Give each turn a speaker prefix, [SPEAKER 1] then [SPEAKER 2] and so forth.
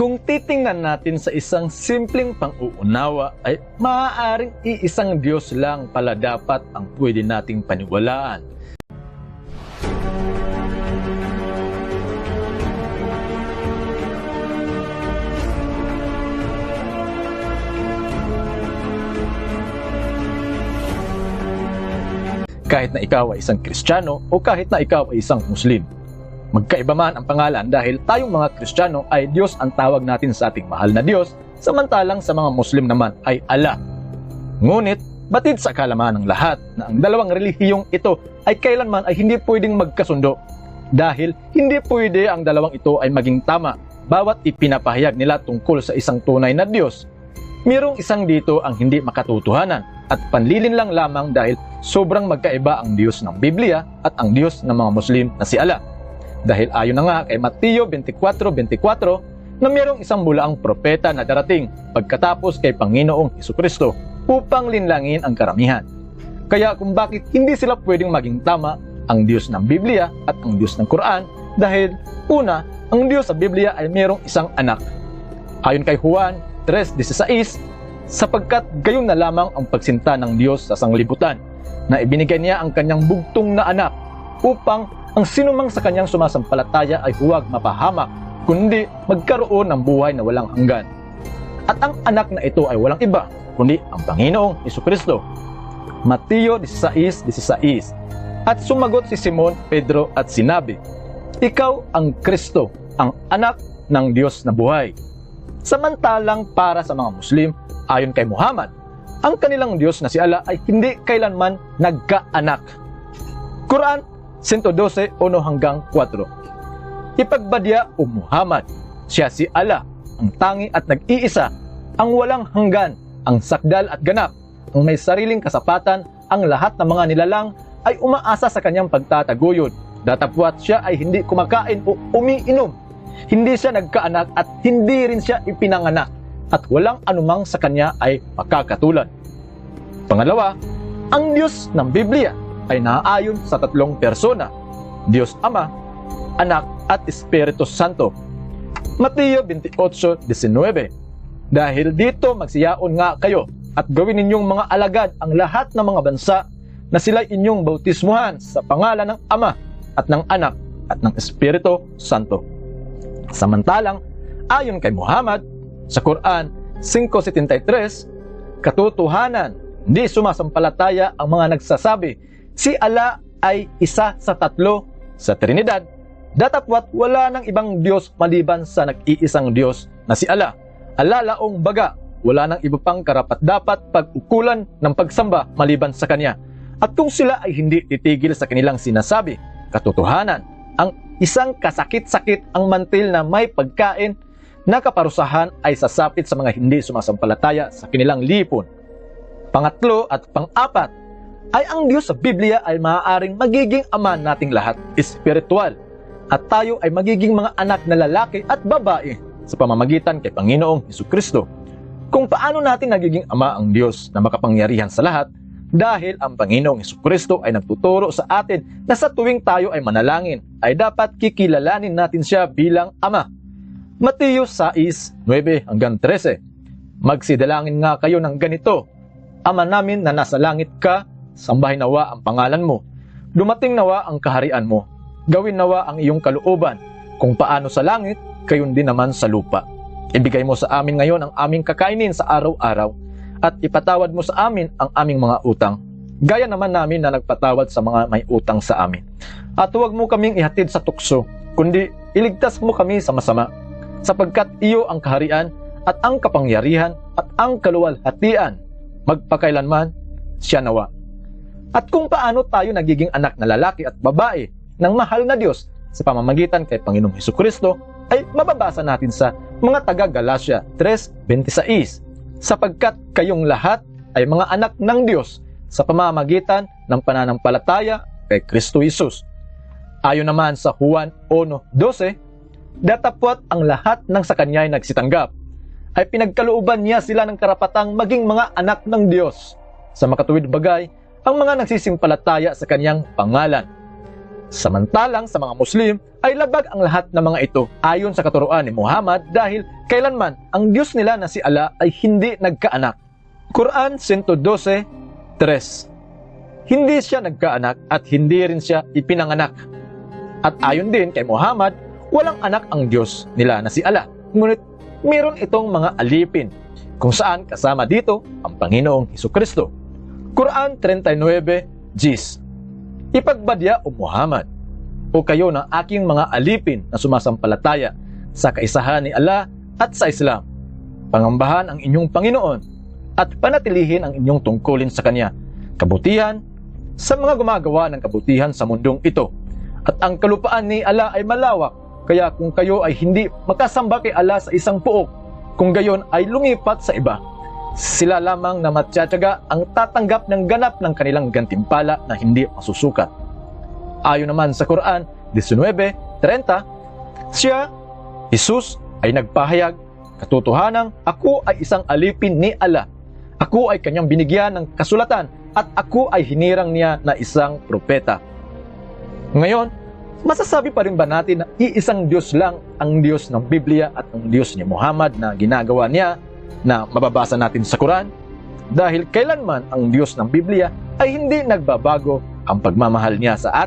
[SPEAKER 1] Kung titingnan natin sa isang simpleng pang-uunawa ay maaaring iisang Diyos lang pala dapat ang pwede nating paniwalaan. Kahit na ikaw ay isang Kristiyano o kahit na ikaw ay isang Muslim. Magkaiba man ang pangalan dahil tayong mga Kristiyano ay Diyos ang tawag natin sa ating mahal na Diyos, samantalang sa mga Muslim naman ay Allah. Ngunit, batid sa kalaman ng lahat na ang dalawang relihiyong ito ay kailanman ay hindi pwedeng magkasundo dahil hindi pwede ang dalawang ito ay maging tama bawat ipinapahayag nila tungkol sa isang tunay na Diyos. Mayroong isang dito ang hindi makatotohanan at panlilin lang lamang dahil sobrang magkaiba ang Diyos ng Biblia at ang Diyos ng mga Muslim na si Allah. Dahil ayon na nga kay Mateo 24:24 na mayroong isang bulaang propeta na darating pagkatapos kay Panginoong Kristo upang linlangin ang karamihan. Kaya kung bakit hindi sila pwedeng maging tama ang Diyos ng Biblia at ang Diyos ng Quran dahil una, ang Diyos sa Biblia ay mayroong isang anak. Ayon kay Juan 3.16, sapagkat gayon na lamang ang pagsinta ng Diyos sa sanglibutan na ibinigay niya ang kanyang bugtong na anak upang ang sinumang sa kanyang sumasampalataya ay huwag mapahamak, kundi magkaroon ng buhay na walang hanggan. At ang anak na ito ay walang iba, kundi ang Panginoong Kristo. Mateo 16.16 At sumagot si Simon, Pedro at sinabi, Ikaw ang Kristo, ang anak ng Diyos na buhay. Samantalang para sa mga Muslim, ayon kay Muhammad, ang kanilang Diyos na si Allah ay hindi kailanman nagkaanak. Quran 112, 1 hanggang 4. Ipagbadya o Muhammad, siya si Allah, ang tangi at nag-iisa, ang walang hanggan, ang sakdal at ganap, ang may sariling kasapatan, ang lahat ng mga nilalang ay umaasa sa kanyang pagtataguyod. Datapwat siya ay hindi kumakain o umiinom. Hindi siya nagkaanak at hindi rin siya ipinanganak at walang anumang sa kanya ay makakatulad. Pangalawa, ang Diyos ng Biblia ay naaayon sa tatlong persona, Diyos Ama, Anak at Espiritu Santo. Mateo 28.19 Dahil dito magsiyaon nga kayo at gawin ninyong mga alagad ang lahat ng mga bansa na sila inyong bautismuhan sa pangalan ng Ama at ng Anak at ng Espiritu Santo. Samantalang, ayon kay Muhammad, sa Quran 5.73, katotohanan, hindi sumasampalataya ang mga nagsasabi Si Allah ay isa sa tatlo sa Trinidad. Datapwat wala nang ibang Diyos maliban sa nag-iisang Diyos na si Allah. Allah laong baga, wala nang iba pang karapat dapat pag-ukulan ng pagsamba maliban sa Kanya. At kung sila ay hindi titigil sa kanilang sinasabi, katotohanan, ang isang kasakit-sakit ang mantil na may pagkain na kaparusahan ay sasapit sa mga hindi sumasampalataya sa kanilang lipon. Pangatlo at pang-apat, ay ang Diyos sa Biblia ay maaaring magiging ama nating lahat, espiritual. At tayo ay magiging mga anak na lalaki at babae sa pamamagitan kay Panginoong Hesus Kristo. Kung paano natin nagiging ama ang Diyos na makapangyarihan sa lahat, dahil ang Panginoong Hesus Kristo ay nagtuturo sa atin na sa tuwing tayo ay manalangin, ay dapat kikilalanin natin siya bilang Ama. Mateo 6, 9 hanggang 13 Magsidalangin nga kayo ng ganito, Ama namin na nasa langit ka, Sambahin nawa ang pangalan mo. Dumating nawa ang kaharian mo. Gawin nawa ang iyong kalooban. Kung paano sa langit, gayon din naman sa lupa. Ibigay mo sa amin ngayon ang aming kakainin sa araw-araw at ipatawad mo sa amin ang aming mga utang. Gaya naman namin na nagpatawad sa mga may utang sa amin. At huwag mo kaming ihatid sa tukso, kundi iligtas mo kami sa masama. Sapagkat iyo ang kaharian at ang kapangyarihan at ang kaluwalhatian. Magpakailanman, siya nawa. At kung paano tayo nagiging anak na lalaki at babae ng mahal na Diyos sa pamamagitan kay Panginoong Heso Kristo ay mababasa natin sa mga taga Galatia 3.26 sapagkat kayong lahat ay mga anak ng Diyos sa pamamagitan ng pananampalataya kay Kristo Jesus. Ayon naman sa Juan 1.12, datapwat ang lahat ng sa kanya ay nagsitanggap ay pinagkalooban niya sila ng karapatang maging mga anak ng Diyos. Sa makatuwid bagay, ang mga nagsisimpalataya sa kanyang pangalan. Samantalang sa mga Muslim ay labag ang lahat ng mga ito ayon sa katuruan ni Muhammad dahil kailanman ang Diyos nila na si Allah ay hindi nagkaanak. Quran 112.3 Hindi siya nagkaanak at hindi rin siya ipinanganak. At ayon din kay Muhammad, walang anak ang Diyos nila na si Allah. Ngunit meron itong mga alipin kung saan kasama dito ang Panginoong Hesus Kristo. Quran 39 Gis Ipagbadya o Muhammad o kayo ng aking mga alipin na sumasampalataya sa kaisahan ni Allah at sa Islam. Pangambahan ang inyong Panginoon at panatilihin ang inyong tungkulin sa Kanya. Kabutihan sa mga gumagawa ng kabutihan sa mundong ito. At ang kalupaan ni Allah ay malawak, kaya kung kayo ay hindi makasamba kay Allah sa isang puok, kung gayon ay lumipat sa iba. Sila lamang na matsyatsaga ang tatanggap ng ganap ng kanilang gantimpala na hindi masusukat. Ayon naman sa Quran 19.30, siya, Jesus, ay nagpahayag, katotohanang ako ay isang alipin ni Allah. Ako ay kanyang binigyan ng kasulatan at ako ay hinirang niya na isang propeta. Ngayon, masasabi pa rin ba natin na iisang Diyos lang ang Diyos ng Biblia at ang Diyos ni Muhammad na ginagawa niya na mababasa natin sa Quran? Dahil kailanman ang Diyos ng Biblia ay hindi nagbabago ang pagmamahal niya sa atin